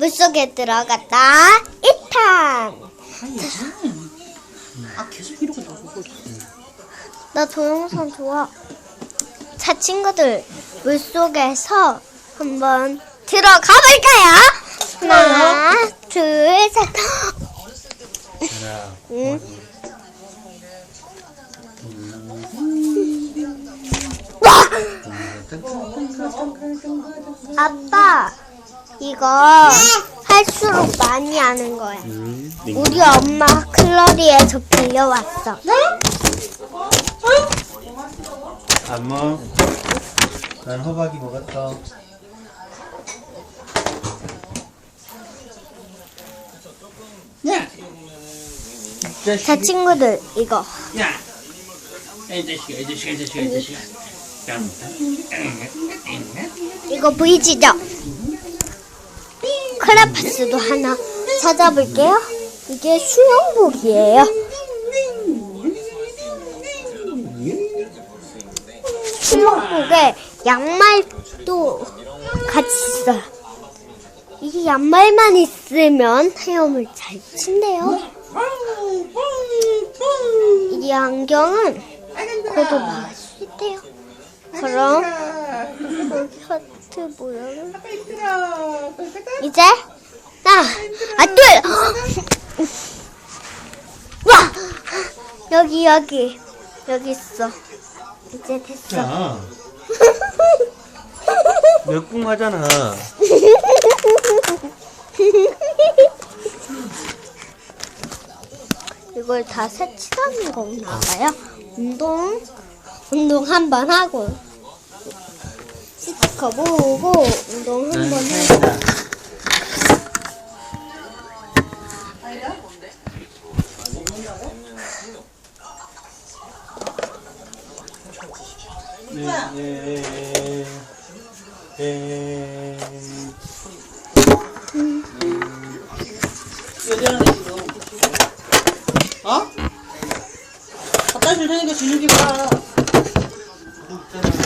물속에 들어갔다. 2탄 아 계속 이러고 나오고 나 동영상 좋아. 자 친구들 물속에서 한번 들어가 볼까요? 하나 둘셋. 하나, 응. 와! 아빠 이거 할수록 많이 하는 거야 음, 우리 엄마 클러리에서 빌려왔어 안 먹. 난 호박이 먹었어. 야! 자 친구들 이거 야! 이 자식아 이 자식아 이 자식아 이 자식아 이거 보이시죠? 크레파스도 하나 찾아볼게요. 이게 수영복이에요. 수영복에 양말도 같이 있어요. 이 양말만 있으면 헤엄을 잘 친대요. 이 안경은 코도 막을 수 있대요. 그럼 여기 하트 모양을 이제? 하나 아둘! 와! 여기 여기. 여기 있어. 이제 됐어. 자, 몇궁 하잖아. 이걸 다 색칠하는 건가 봐요. 운동? 운동 한 번 하고 바꿔보고 운동 한번 네, 해.